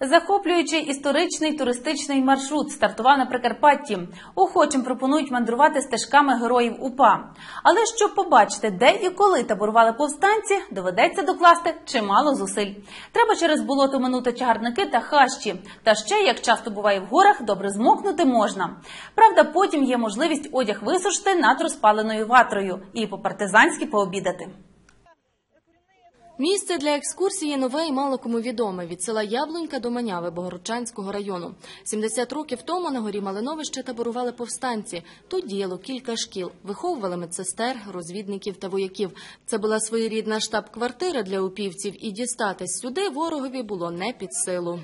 Захоплюючий історичний туристичний маршрут стартував на Прикарпатті. Охочим пропонують мандрувати стежками героїв УПА. Але щоб побачити, де і коли таборували повстанці, доведеться докласти чимало зусиль. Треба через болото минути чагарники та хащі. Та ще, як часто буває в горах, добре змокнути можна. Правда, потім є можливість одяг висушити над розпаленою ватрою і по-партизанськи пообідати. Місце для екскурсії нове і мало кому відоме від села Яблунька до Маняви Богородчанського району. 70 років тому на горі Малиновище таборували повстанці. Тут діяло кілька шкіл, виховували медсестер, розвідників та вояків. Це була своєрідна штаб-квартира для упівців, і дістатись сюди ворогові було не під силу.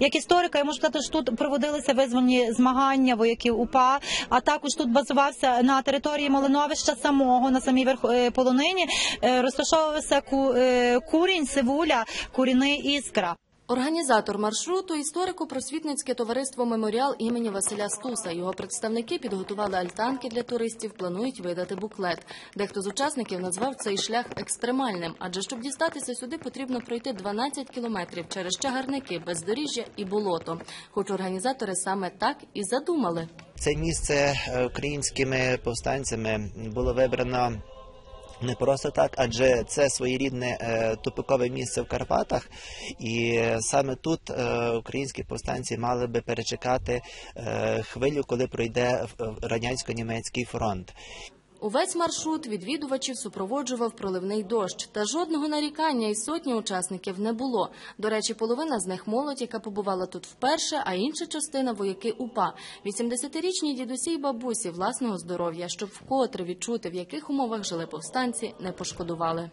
Як історика, я можу сказати, що тут проводилися визвольні змагання вояків УПА, а також тут базувався на території Малиновища самого, на самій верх е, полонині, е, розташовувався е, курінь, сивуля, куріни іскра. Організатор маршруту історико-просвітницьке товариство Меморіал імені Василя Стуса. Його представники підготували альтанки для туристів, планують видати буклет. Дехто з учасників назвав цей шлях екстремальним, адже щоб дістатися сюди, потрібно пройти 12 кілометрів через чагарники, бездоріжжя і болото. Хоч організатори саме так і задумали. Це місце е, українськими повстанцями було вибрано. Не просто так, адже це своєрідне е, тупикове місце в Карпатах, і е, саме тут е, українські повстанці мали би перечекати е, хвилю, коли пройде е, радянсько-німецький фронт. Увесь маршрут відвідувачів супроводжував проливний дощ, та жодного нарікання і сотні учасників не було. До речі, половина з них молодь, яка побувала тут вперше, а інша частина вояки УПА. 80-річні дідусі й бабусі власного здоров'я, щоб вкотре відчути, в яких умовах жили повстанці, не пошкодували.